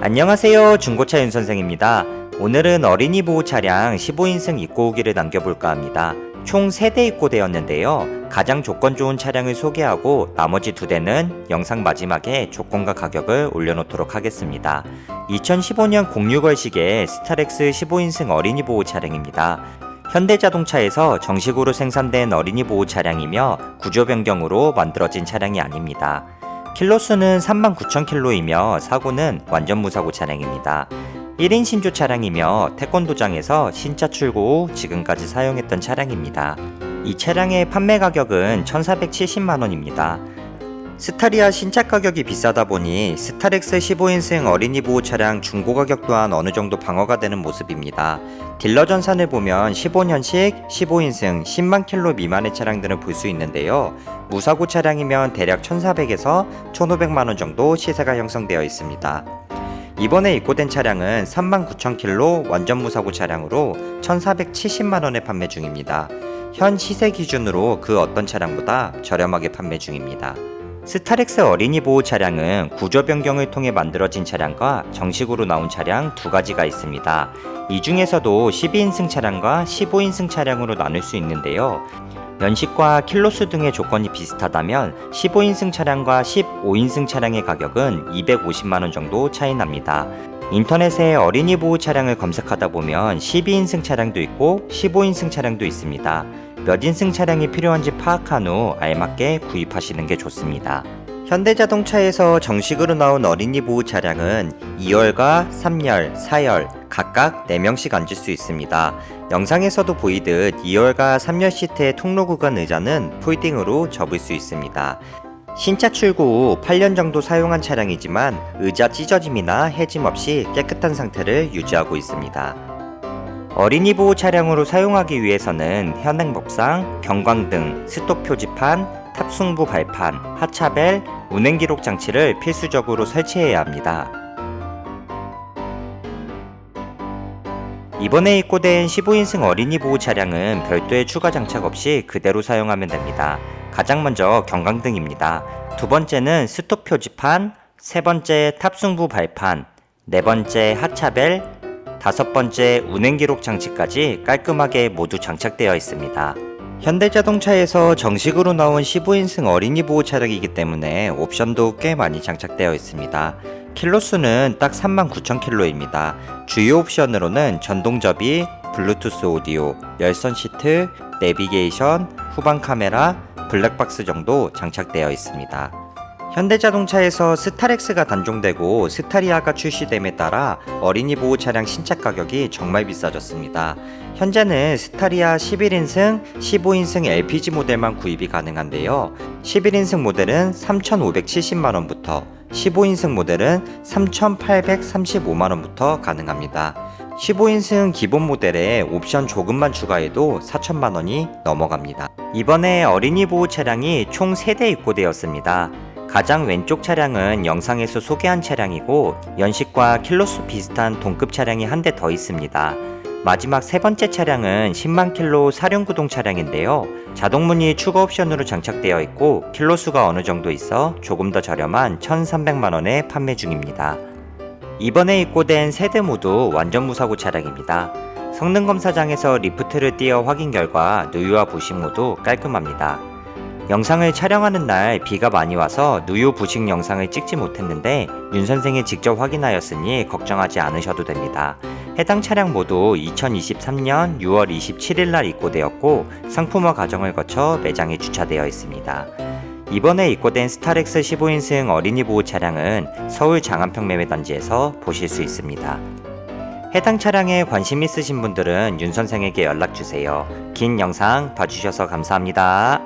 안녕하세요. 중고차 윤선생입니다. 오늘은 어린이 보호 차량 15인승 입고 오기를 남겨볼까 합니다. 총 3대 입고되었는데요. 가장 조건 좋은 차량을 소개하고 나머지 두 대는 영상 마지막에 조건과 가격을 올려놓도록 하겠습니다. 2015년 06월식의 스타렉스 15인승 어린이 보호 차량입니다. 현대자동차에서 정식으로 생산된 어린이 보호 차량이며 구조 변경으로 만들어진 차량이 아닙니다. 킬로수는 39,000킬로이며 사고는 완전 무사고 차량입니다. 1인 신조 차량이며 태권도장에서 신차 출고 후 지금까지 사용했던 차량입니다. 이 차량의 판매 가격은 1,470만원입니다. 스타리아 신차 가격이 비싸다 보니 스타렉스 15인승 어린이 보호 차량 중고 가격 또한 어느 정도 방어가 되는 모습입니다. 딜러 전산을 보면 15년식 15인승 10만 킬로 미만의 차량들은 볼수 있는데요. 무사고 차량이면 대략 1,400에서 1,500만 원 정도 시세가 형성되어 있습니다. 이번에 입고된 차량은 39,000킬로 완전 무사고 차량으로 1,470만 원에 판매 중입니다. 현 시세 기준으로 그 어떤 차량보다 저렴하게 판매 중입니다. 스타렉스 어린이 보호 차량은 구조 변경을 통해 만들어진 차량과 정식으로 나온 차량 두 가지가 있습니다. 이 중에서도 12인승 차량과 15인승 차량으로 나눌 수 있는데요. 연식과 킬로수 등의 조건이 비슷하다면 15인승 차량과 15인승 차량의 가격은 250만원 정도 차이 납니다. 인터넷에 어린이 보호 차량을 검색하다 보면 12인승 차량도 있고 15인승 차량도 있습니다. 몇 인승 차량이 필요한지 파악한 후 알맞게 구입하시는 게 좋습니다. 현대자동차에서 정식으로 나온 어린이 보호 차량은 2열과 3열, 4열 각각 4명씩 앉을 수 있습니다. 영상에서도 보이듯 2열과 3열 시트의 통로 구간 의자는 폴딩으로 접을 수 있습니다. 신차 출고 후 8년 정도 사용한 차량이지만 의자 찢어짐이나 해짐 없이 깨끗한 상태를 유지하고 있습니다. 어린이 보호 차량으로 사용하기 위해서는 현행법상 경광등, 스톱 표지판, 탑승부 발판, 하차벨, 운행 기록 장치를 필수적으로 설치해야 합니다. 이번에 입고된 15인승 어린이 보호 차량은 별도의 추가 장착 없이 그대로 사용하면 됩니다. 가장 먼저 경광등입니다. 두 번째는 스톱 표지판, 세 번째 탑승부 발판, 네 번째 하차벨, 다섯 번째 운행 기록 장치까지 깔끔하게 모두 장착되어 있습니다. 현대자동차에서 정식으로 나온 15인승 어린이 보호 차량이기 때문에 옵션도 꽤 많이 장착되어 있습니다. 킬로수는 딱 39,000킬로입니다. 주요 옵션으로는 전동 접이, 블루투스 오디오, 열선 시트, 내비게이션, 후방 카메라, 블랙박스 정도 장착되어 있습니다. 현대자동차에서 스타렉스가 단종되고 스타리아가 출시됨에 따라 어린이 보호 차량 신차 가격이 정말 비싸졌습니다. 현재는 스타리아 11인승, 15인승 LPG 모델만 구입이 가능한데요. 11인승 모델은 3,570만원부터, 15인승 모델은 3,835만원부터 가능합니다. 15인승 기본 모델에 옵션 조금만 추가해도 4천만원이 넘어갑니다. 이번에 어린이 보호 차량이 총 3대 입고되었습니다. 가장 왼쪽 차량은 영상에서 소개한 차량이고 연식과 킬로수 비슷한 동급 차량이 한 대 더 있습니다. 마지막 세 번째 차량은 10만 킬로 사륜구동 차량인데요. 자동문이 추가 옵션으로 장착되어 있고 킬로수가 어느 정도 있어 조금 더 저렴한 1,300만 원에 판매 중입니다. 이번에 입고된 세대 모두 완전 무사고 차량입니다. 성능 검사장에서 리프트를 띄어 확인 결과 누유와 부식 모두 깔끔합니다. 영상을 촬영하는 날 비가 많이 와서 누유 부식 영상을 찍지 못했는데 윤 선생이 직접 확인하였으니 걱정하지 않으셔도 됩니다. 해당 차량 모두 2023년 6월 27일 날 입고되었고 상품화 과정을 거쳐 매장에 주차되어 있습니다. 이번에 입고된 스타렉스 15인승 어린이 보호 차량은 서울 장안평 매매단지에서 보실 수 있습니다. 해당 차량에 관심 있으신 분들은 윤 선생에게 연락 주세요. 긴 영상 봐주셔서 감사합니다.